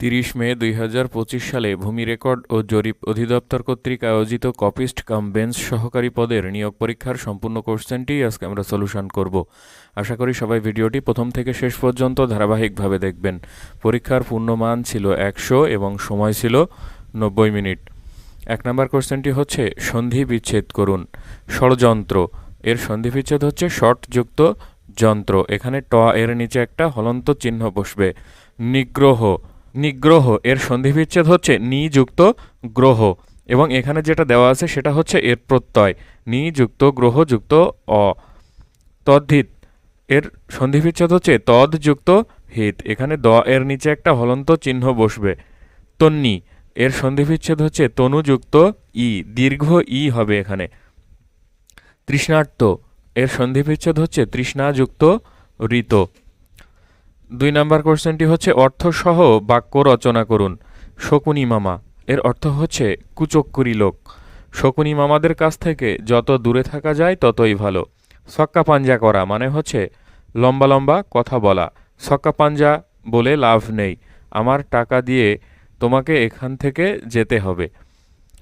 তিরিশ মে দুই হাজার পঁচিশ সালে ভূমি রেকর্ড ও জরিপ অধিদপ্তর কর্তৃক আয়োজিত কপিস্ট কাম বেঞ্চ সহকারী পদের নিয়োগ পরীক্ষার সম্পূর্ণ কোশ্চেনটি আজকে আমরা সলিউশন করব। আশা করি সবাই ভিডিওটি প্রথম থেকে শেষ পর্যন্ত ধারাবাহিকভাবে দেখবেন। পরীক্ষার পূর্ণমান ছিল একশো এবং সময় ছিল নব্বই মিনিট। এক নম্বর কোশ্চেনটি হচ্ছে, সন্ধি বিচ্ছেদ করুন। ষড়যন্ত্র। এর সন্ধি বিচ্ছেদ হচ্ছে শর্ট যুক্ত যন্ত্র। এখানে ট এর নিচে একটা হলন্ত চিহ্ন বসবে। নিগ্রহ। নিগ্রহ। এর সন্ধিবিচ্ছেদ হচ্ছে নিযুক্ত গ্রহ। এবং এখানে যেটা দেওয়া আছে সেটা হচ্ছে এর প্রত্যয়। নি যুক্ত গ্রহ যুক্ত অ। তদ্ধিত। এর সন্ধিবিচ্ছেদ হচ্ছে তদ যুক্ত হিত। এখানে দ এর নিচে একটা হলন্ত চিহ্ন বসবে। তন্নি। এর সন্ধিবিচ্ছেদ হচ্ছে তনুযুক্ত ই। দীর্ঘ ই হবে এখানে। তৃষ্ণার্ত। এর সন্ধি বিচ্ছেদ হচ্ছে তৃষ্ণাযুক্ত ঋত। দুই নাম্বার কোশ্চেনটি হচ্ছে, অর্থসহ বাক্য রচনা করুন। শকুনি মামা। এর অর্থ হচ্ছে, কুচক্কুরি লোক। শকুনি মামাদের কাছ থেকে যত দূরে থাকা যায় ততই ভালো। সক্কা পাঞ্জা করা মানে হচ্ছে, লম্বা লম্বা কথা বলা। সক্কা পাঞ্জা বলে লাভ নেই। আমার টাকা দিয়ে তোমাকে এখান থেকে যেতে হবে।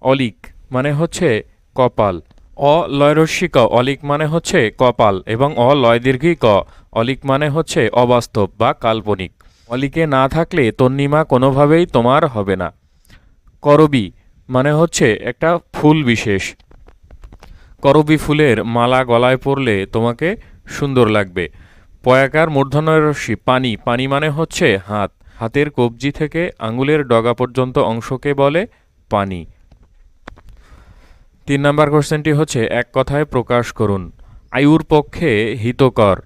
অলিক মানে হচ্ছে কপাল। অ লয়রস্যি ক অলিক মানে হচ্ছে কপাল, এবং অ লয় দীর্ঘি ক অলিক মানে হচ্ছে অবাস্তব বা কাল্পনিক। অলিকে না থাকলে তন্নিমা কোনোভাবেই তোমার হবে না। করবি মানে হচ্ছে একটা ফুল বিশেষ। করবি ফুলের মালা গলায় পরলে তোমাকে সুন্দর লাগবে। পয়াকার মূর্ধন্য রশ্মি পানি পানি মানে হচ্ছে হাত। হাতের কবজি থেকে আঙুলের ডগা পর্যন্ত অংশকে বলে পানি। তিন নম্বর কোশ্চেনটি হচ্ছে, এক কথায় প্রকাশ করুন। আয়ুর পক্ষে হিতকর।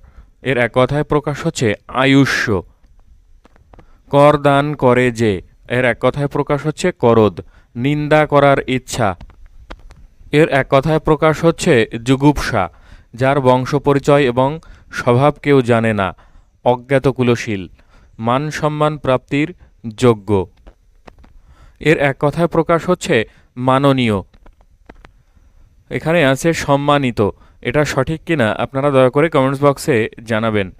এর এক কথায় প্রকাশ হচ্ছে, আয়ুষ্য। কর দান করে যে। এর এক কথায় প্রকাশ হচ্ছে করদ নিন্দা করার ইচ্ছা। এর এক কথায় প্রকাশ হচ্ছে, যুগুপসা। যার বংশ পরিচয় এবং স্বভাব কেউ জানে না। অজ্ঞাত কুলশীল। মান সম্মান প্রাপ্তির যোগ্য। এর এক কথায় প্রকাশ হচ্ছে, মাননীয়। এখানে আছে সম্মানিত। এটা সঠিক কিনা আপনারা দয়া করে কমেন্টস বক্সে জানাবেন।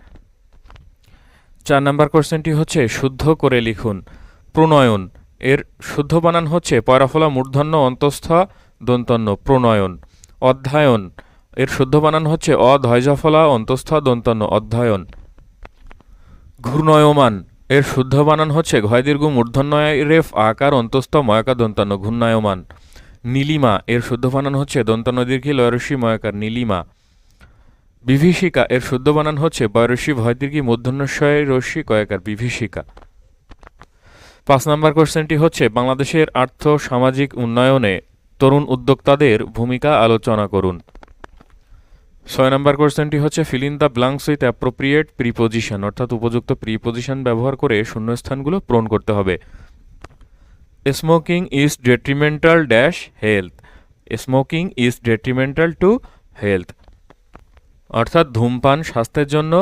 চার নাম্বার কোশ্চেনটি হচ্ছে, শুদ্ধ করে লিখুন। প্রণয়ন। এর শুদ্ধ বানান হচ্ছে, পয়রাফলা, মূর্ধন্য, অন্তস্থ, দন্তন্য, প্রণয়ন। অধ্যায়ন। এর শুদ্ধ বানান হচ্ছে অধৈজফলা অন্তস্থ, দন্তন্য, অধ্যয়ন। ঘূর্ণয়মান। এর শুদ্ধ বানান হচ্ছে ঘয় দীর্ঘ মূর্ধন্যয়, রেফ, আকার, অন্তস্থ ময়কা দন্তান্ন ঘূর্ণায়মান। নীলিমা, এর শুদ্ধ বানান হচ্ছে দন্তান্ন দীর্ঘী লয়রসী ময়কার নীলিমা। বিভীষিকা, এর শুদ্ধ বানান হচ্ছে বয়রসী ভয়দীর্ঘী মূর্ধন্যশয় রশ্মি কয়েকার বিভীষিকা। পাঁচ নম্বর কোশ্চেনটি হচ্ছে, বাংলাদেশের আর্থ সামাজিক উন্নয়নে তরুণ উদ্যোক্তাদের ভূমিকা আলোচনা করুন। ছয় নম্বর কোশ্চেনটি হচ্ছে fill in the blanks with appropriate preposition অর্থাৎ উপযুক্ত প্রিপোজিশন ব্যবহার করে শূন্যস্থানগুলো পূরণ করতে হবে। Smoking is detrimental dash health smoking is detrimental to health অর্থাৎ ধূমপান স্বাস্থ্যের জন্য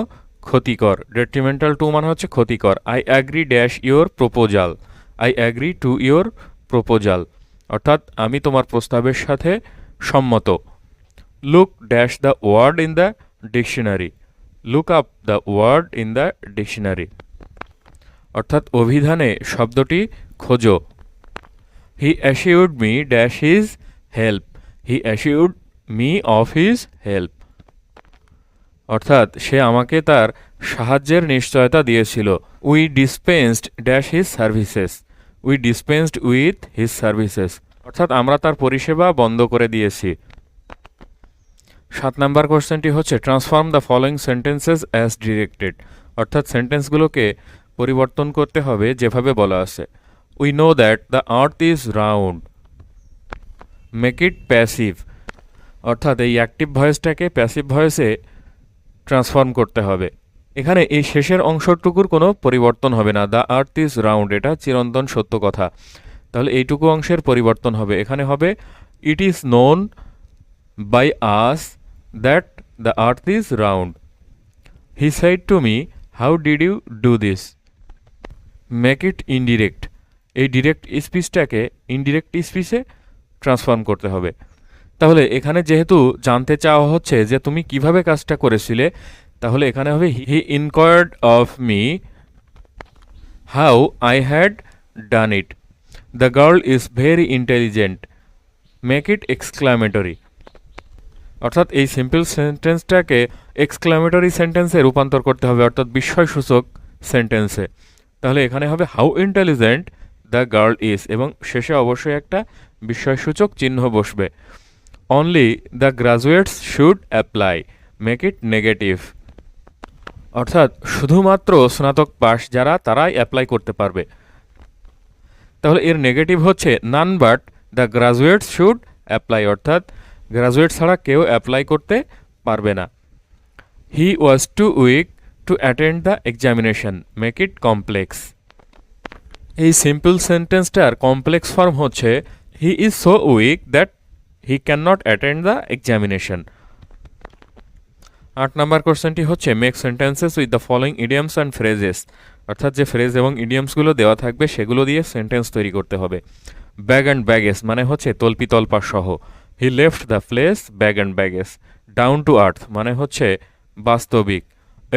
ক্ষতিকর। ডেট্রিমেন্টাল টু মানে হচ্ছে ক্ষতিকর। I agree dash your proposal I agree to your proposal অর্থাৎ আমি তোমার প্রস্তাবের সাথে সম্মত। Look dash the word in the dictionary look up the word in the dictionary অর্থাৎ অভিধানে শব্দটি খোঁজো। He assured me dash his help he assured me of his help অর্থাৎ সে আমাকে তার সাহায্যের নিশ্চয়তা দিয়েছিল। We dispensed dash his services we dispensed with his services অর্থাৎ আমরা তার পরিষেবা বন্ধ করে দিয়েছি। সাত নাম্বার কোশ্চেনটি হচ্ছে transform the following sentences as directed অর্থাৎ সেন্টেন্সগুলোকে পরিবর্তন করতে হবে যেভাবে বলা আছে। We know that the earth is round make it passive অর্থাৎ এই অ্যাক্টিভ ভয়েসটাকে প্যাসিভ ভয়েসে ট্রান্সফর্ম করতে হবে। এখানে এই শেষের অংশটুকুর কোনো পরিবর্তন হবে না। দ্য আর্থ ইজ রাউন্ড এটা চিরন্তন সত্য কথা। তাহলে এইটুকু অংশের পরিবর্তন হবে। এখানে হবে it is known by us that the earth is round he said to me how did you do this make it indirect এই ডিরেক্ট স্পিচটাকে ইনডিরেক্ট স্পিচে ট্রান্সফর্ম করতে হবে। তাহলে এখানে যেহেতু জানতে চাওয়া হচ্ছে যে তুমি কীভাবে কাজটা করেছিলে, তাহলে এখানে হবে he inquired of me how I had done it the girl is very intelligent make it exclamatory অর্থাৎ এই সিম্পল সেন্টেন্সটাকে এক্সক্লামেটরি সেন্টেন্সে রূপান্তর করতে হবে, অর্থাৎ বিস্ময়সূচক সেন্টেন্সে তাহলে এখানে হবে how intelligent the girl is, এবং শেষে অবশ্যই একটা বিস্ময়সূচক চিহ্ন বসবে। Only the graduates should apply make it negative অর্থাৎ শুধুমাত্র স্নাতক পাস যারা, তারাই অ্যাপ্লাই করতে পারবে। তাহলে এর নেগেটিভ হচ্ছে none but the graduates should apply অর্থাৎ গ্রাজুয়েট ছাড়া কেউ অ্যাপ্লাই করতে পারবে না। He was too weak to attend the examination make it complex এই সিম্পল সেন্টেন্সটার কমপ্লেক্স ফর্ম হচ্ছে he is so weak that he can not attend the examination আট নম্বর কোশ্চেনটি হচ্ছে make sentences with the following idioms and phrases অর্থাৎ যে phrase এবং ইডিয়ামসগুলো দেওয়া থাকবে, সেগুলো দিয়ে সেন্টেন্স তৈরি করতে হবে। ব্যাগ অ্যান্ড ব্যাগেস মানে হচ্ছে তল্পি তল্পা সহ। He left the place bag and baggage down to earth মানে হচ্ছে বাস্তবিক।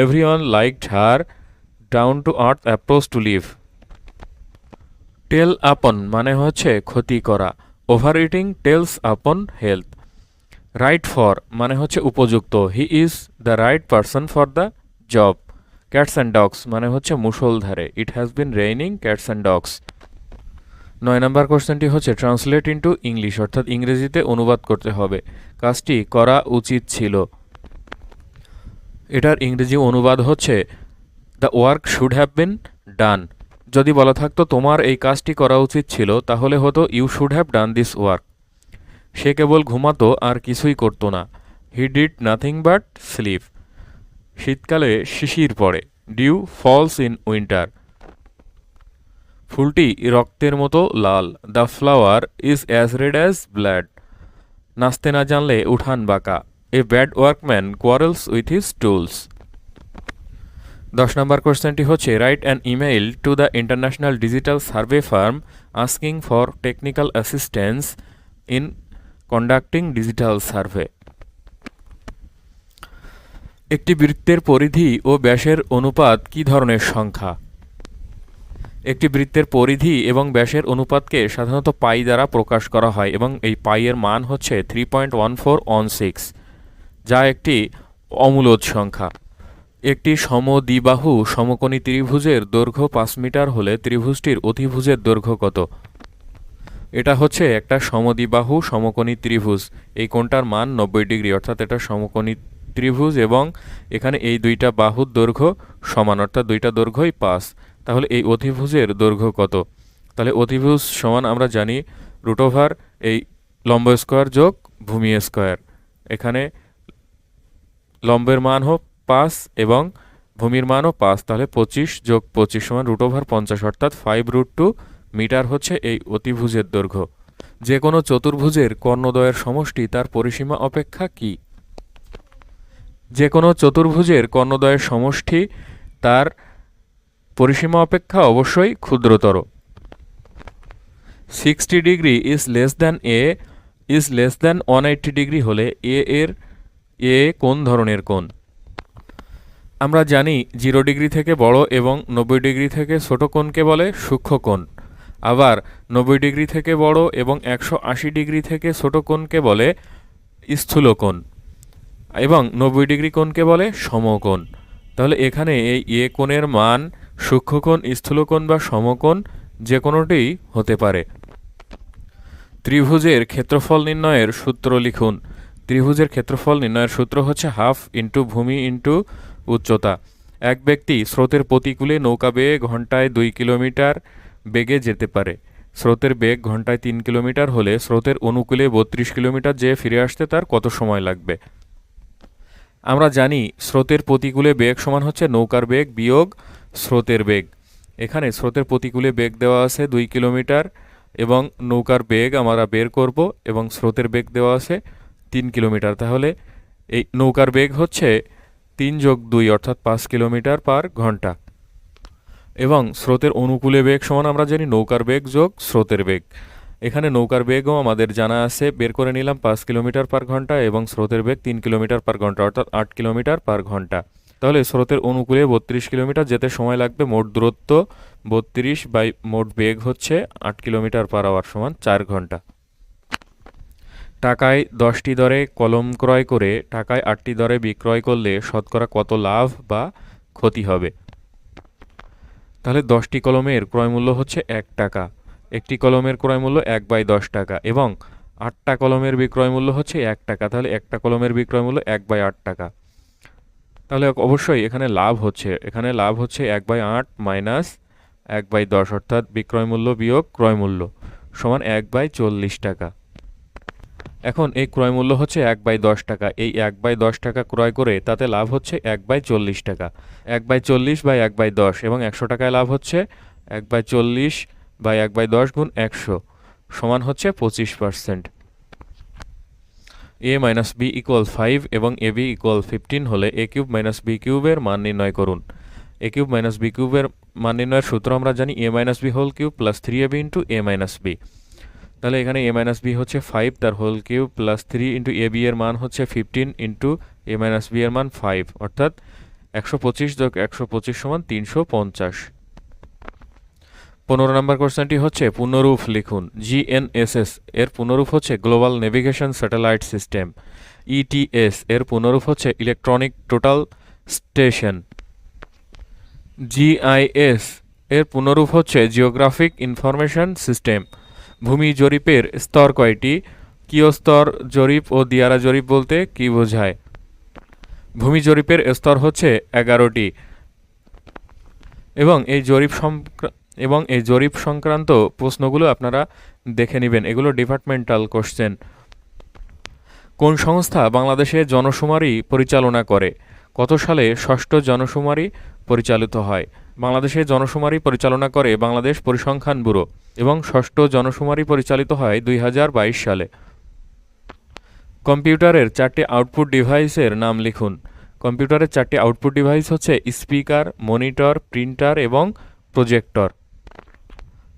Every one liked her down to earth approach to live tell upon মানে হচ্ছে ক্ষতি করা over eating tells upon health. Right for মানে হচ্ছে উপযুক্ত, he is the right person for the job. Cats and dogs মানে হচ্ছে মুষলধারে, it has been raining cats and dogs. নয় নম্বর কোশ্চেনটি হচ্ছে ট্রান্সলেট ইন্টু ইংলিশ, অর্থাৎ ইংরেজিতে অনুবাদ করতে হবে। কাজটি করা উচিত ছিল। এটার ইংরেজি অনুবাদ হচ্ছে, the work should have been done. যদি বলা থাকতো তোমার এই কাজটি করা উচিত ছিল, তাহলে হতো you should have done this work সে কেবল ঘুমাতো আর কিছুই করতো না। He did nothing but sleep শীতকালে শিশির পড়ে। ডিউ ফলস ইন উইন্টার ফুলটি রক্তের মতো লাল। The flower is as red as blood নাচতে না জানলে উঠান বাঁকা। A bad workman quarrels with his tools দশ নম্বর কোশ্চেনটি হচ্ছে write an email to the international digital survey firm asking for technical assistance in conducting digital survey একটি বৃত্তের পরিধি ও ব্যাসের অনুপাত কি ধরনের সংখ্যা? একটি বৃত্তের পরিধি এবং ব্যাসের অনুপাতকে সাধারণত পাই দ্বারা প্রকাশ করা হয় এবং এই পাইয়ের মান হচ্ছে three point one four one six যা একটি অমূলদ সংখ্যা। একটি সমদ্বিবাহু সমকোণী ত্রিভুজের দৈর্ঘ্য পাঁচ মিটার হলে ত্রিভুজটির অতিভুজের দৈর্ঘ্য কত? এটা হচ্ছে একটা সমদ্বিবাহু সমকোণী ত্রিভুজ। এই কোণটার মান নব্বই ডিগ্রি, অর্থাৎ এটা সমকোণী ত্রিভুজ এবং এখানে এই দুইটা বাহুর দৈর্ঘ্য সমান, অর্থাৎ দুইটা দৈর্ঘ্যই পাঁচ। তাহলে এই অতিভুজের দৈর্ঘ্য কত? তাহলে অতিভুজ সমান আমরা জানি রুট ওভার এই লম্ব স্কোয়ার যোগ ভূমি স্কোয়ার। এখানে লম্বের মান হোক পাঁচ এবং ভূমির মানও পাঁচ, তাহলে পঁচিশ যোগ পঁচিশ সমান রুট ওভার পঞ্চাশ, অর্থাৎ ফাইভ রুট টু মিটার হচ্ছে এই অতিভুজের দৈর্ঘ্য। যে কোনো চতুর্ভুজের কর্ণদ্বয়ের সমষ্টি তার পরিসীমা অপেক্ষা কি? যে কোনো চতুর্ভুজের কর্ণদ্বয়ের সমষ্টি তার পরিসীমা অপেক্ষা অবশ্যই ক্ষুদ্রতর। Sixty degree is less than a is less than one eighty degree হলে এ এর এ কোন ধরনের কোণ? আমরা জানি জিরো ডিগ্রি থেকে বড় এবং নব্বই ডিগ্রি থেকে ছোট কোণকে বলে সূক্ষ্ম কোণ। আবার নব্বই ডিগ্রি থেকে বড় এবং একশো আশি ডিগ্রি থেকে ছোট কোণকে বলে স্থূল কোণ এবং নব্বই ডিগ্রি কোণকে বলে সমকোণ। তাহলে এখানে এই এ কোণের মান সূক্ষ্মকোণ স্থূলকোণ বা সমকোণ যে কোনোটিই হতে পারে। ত্রিভুজের ক্ষেত্রফল নির্ণয়ের সূত্র লিখুন। ত্রিভুজের ক্ষেত্রফল নির্ণয়ের সূত্র হচ্ছে হাফ ইন্টু ভূমি ইন্টু উচ্চতা। এক ব্যক্তি স্রোতের প্রতিকূলে নৌকা বেয়ে ঘন্টায় দুই কিলোমিটার বেগে যেতে পারে। স্রোতের বেগ ঘন্টায় তিন কিলোমিটার হলে স্রোতের অনুকূলে বত্রিশ কিলোমিটার যেয়ে ফিরে আসতে তার কত সময় লাগবে? আমরা জানি স্রোতের প্রতিকূলে বেগ সমান হচ্ছে নৌকার বেগ বিয়োগ স্রোতের বেগ। এখানে স্রোতের প্রতিকূলে বেগ দেওয়া আছে দুই কিলোমিটার এবং নৌকার বেগ আমরা বের করব এবং স্রোতের বেগ দেওয়া আছে তিন কিলোমিটার। তাহলে এই নৌকার বেগ হচ্ছে তিন যোগ দুই অর্থাৎ পাঁচ কিলোমিটার পার ঘণ্টা। এবং স্রোতের অনুকূলে বেগ সমান আমরা জানি নৌকার বেগ যোগ স্রোতের বেগ। এখানে নৌকার বেগও আমাদের জানা আছে, বের করে নিলাম পাঁচ কিলোমিটার পার ঘণ্টা এবং স্রোতের বেগ তিন কিলোমিটার পার ঘণ্টা অর্থাৎ আট কিলোমিটার পার ঘণ্টা। তাহলে স্রোতের অনুকূলে বত্রিশ কিলোমিটার যেতে সময় লাগবে মোট দূরত্ব বত্রিশ বাই মোট বেগ হচ্ছে আট কিলোমিটার পার আওয়ার সমান চার ঘণ্টা। টাকায় দশটি দরে কলম ক্রয় করে টাকায় আটটি দরে বিক্রয় করলে শতকরা কত লাভ বা ক্ষতি হবে? তাহলে দশটি কলমের ক্রয় মূল্য হচ্ছে এক টাকা। একটি কলমের ক্রয় মূল্য এক বাই দশ টাকা এবং আটটা কলমের বিক্রয় মূল্য হচ্ছে এক টাকা। তাহলে একটা কলমের বিক্রয় মূল্য এক বাই আট টাকা। তাহলে অবশ্যই এখানে লাভ হচ্ছে। এখানে লাভ হচ্ছে এক বাই আট মাইনাস এক বাই দশ, অর্থাৎ বিক্রয় মূল্য বিয়োগ ক্রয় মূল্য সমান এক বাই চল্লিশ টাকা। এখন এই ক্রয় মূল্য হচ্ছে এক বাই দশ টাকা। এই এক বাই দশ টাকা ক্রয় করে তাতে লাভ হচ্ছে এক বাই চল্লিশ টাকা। এক বাই চল্লিশ বাই এক বাই দশ এবং একশো টাকায় লাভ হচ্ছে এক বাই চল্লিশ বাই এক বাই দশ গুণ একশো সমান হচ্ছে পঁচিশ percent. A minus b equal five এবং এ বি ইকুয়াল ফিফটিন হলে এ কিউব মাইনাস বি কিউবের মান নির্ণয় করুন। এ কিউব মাইনাস বি কিউবের মান নির্ণয়ের সূত্র আমরা জানি a minus b whole cube plus three a b into a minus b. তাহলে এখানে এ মাইনাস বি হচ্ছে ফাইভ তার whole cube plus three into a b এর মান হচ্ছে fifteen into a minus b এর মান ফাইভ অর্থাৎ একশো পঁচিশ যোগ একশো পঁচিশ সমান তিনশো পঞ্চাশ। পনেরো নম্বর কোশ্চেনটি হচ্ছে পুনরূপ লিখুন জিএনএসএস এর পুনরূপ হচ্ছে global navigation satellite system ETS এর পুনরূপ হচ্ছে ইলেকট্রনিক টোটাল স্টেশন জিআইএস এর পুনরূপ হচ্ছে জিওগ্রাফিক ইনফরমেশন সিস্টেম ভূমি জরিপের স্তর কয়টি? কিয়স্তর জরিপ ও দিয়ারা জরিপ বলতে কি বোঝায়? ভূমি জরিপের স্তর হচ্ছে এগারোটি। এবং এই জরিপ এবং এই জরিপ সংক্রান্ত প্রশ্নগুলো আপনারা দেখে নেবেন। এগুলো ডিপার্টমেন্টাল কোশ্চেন কোন সংস্থা বাংলাদেশে জনশুমারি পরিচালনা করে? কত সালে ষষ্ঠ জনশুমারি পরিচালিত হয়? বাংলাদেশে জনশুমারি পরিচালনা করে বাংলাদেশ পরিসংখ্যান ব্যুরো এবং ষষ্ঠ জনশুমারি পরিচালিত হয় দুই হাজার বাইশ সালে। কম্পিউটারের চারটি আউটপুট ডিভাইসের নাম লিখুন। কম্পিউটারের চারটি আউটপুট ডিভাইস হচ্ছে স্পিকার, মনিটর, প্রিন্টার এবং প্রজেক্টর।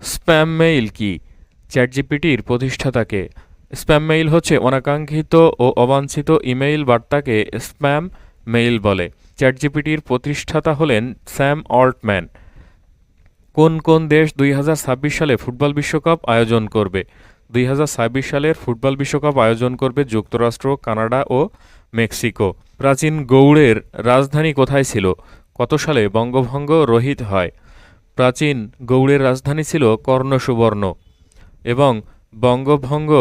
স্প্যাম মেইল কি? চ্যাটজিপিটির প্রতিষ্ঠাতাকে স্প্যাম মেইল হচ্ছে অনাকাঙ্ক্ষিত ও অবাঞ্ছিত ইমেইল বার্তাকে স্প্যাম মেইল বলে। চ্যাটজিপিটির প্রতিষ্ঠাতা হলেন স্যাম অল্টম্যান। কোন কোন দেশ দুই হাজার ছাব্বিশ সালে ফুটবল বিশ্বকাপ আয়োজন করবে? দুই হাজার ছাব্বিশ সালের ফুটবল বিশ্বকাপ আয়োজন করবে যুক্তরাষ্ট্র, কানাডা ও মেক্সিকো। প্রাচীন গৌড়ের রাজধানী কোথায় ছিল? কত সালে বঙ্গভঙ্গ রহিত হয়? প্রাচীন গৌড়ের রাজধানী ছিল কর্ণসুবর্ণ। এবং বঙ্গভঙ্গ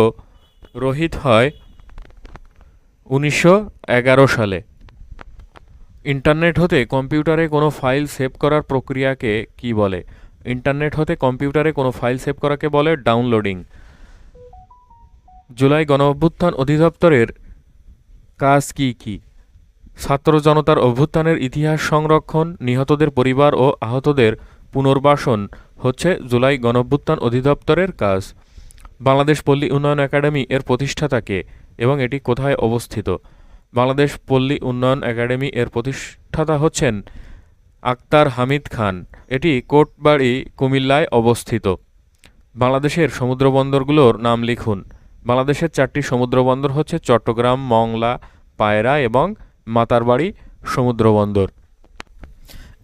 রহিত হয় উনিশশো এগারো সালে। ইন্টারনেট হতে কম্পিউটারে কোনো ফাইল সেভ করার প্রক্রিয়াকে কি বলে? ইন্টারনেট হতে কম্পিউটারে কোনো ফাইল সেভ করাকে বলে ডাউনলোডিং। জুলাই গণ অভ্যুত্থান অধিদপ্তরের কাজ কি কি? ছাত্র জনতার অভ্যুত্থানের ইতিহাস সংরক্ষণ, নিহতদের পরিবার ও আহতদের পুনর্বাসন হচ্ছে জুলাই গণঅভ্যুত্থান অধিদপ্তরের কাজ। বাংলাদেশ পল্লী উন্নয়ন একাডেমি এর প্রতিষ্ঠাতাকে এবং এটি কোথায় অবস্থিত? বাংলাদেশ পল্লী উন্নয়ন একাডেমি এর প্রতিষ্ঠাতা হচ্ছেন আক্তার হামিদ খান। এটি কোটবাড়ি, কুমিল্লায় অবস্থিত। বাংলাদেশের সমুদ্রবন্দরগুলোর নাম লিখুন। বাংলাদেশের চারটি সমুদ্রবন্দর হচ্ছে চট্টগ্রাম, মংলা, পায়রা এবং মাতারবাড়ি সমুদ্রবন্দর।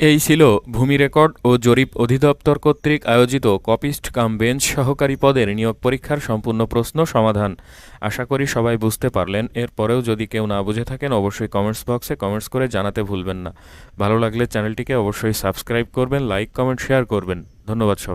এই ছিল ভূমি রেকর্ড ও জরিপ অধিদপ্তর কর্তৃক আয়োজিত কপিস্ট কাম বেঞ্চ সহকারী পদের নিয়োগ পরীক্ষার সম্পূর্ণ প্রশ্ন সমাধান। আশা করি সবাই বুঝতে পারলেন। এরপরেও যদি কেউ না বুঝে থাকেন, অবশ্যই কমেন্টস বক্সে কমেন্টস করে জানাতে ভুলবেন না। ভালো লাগলে চ্যানেলটিকে অবশ্যই সাবস্ক্রাইব করবেন, লাইক, কমেন্ট, শেয়ার করবেন। ধন্যবাদ সবাই।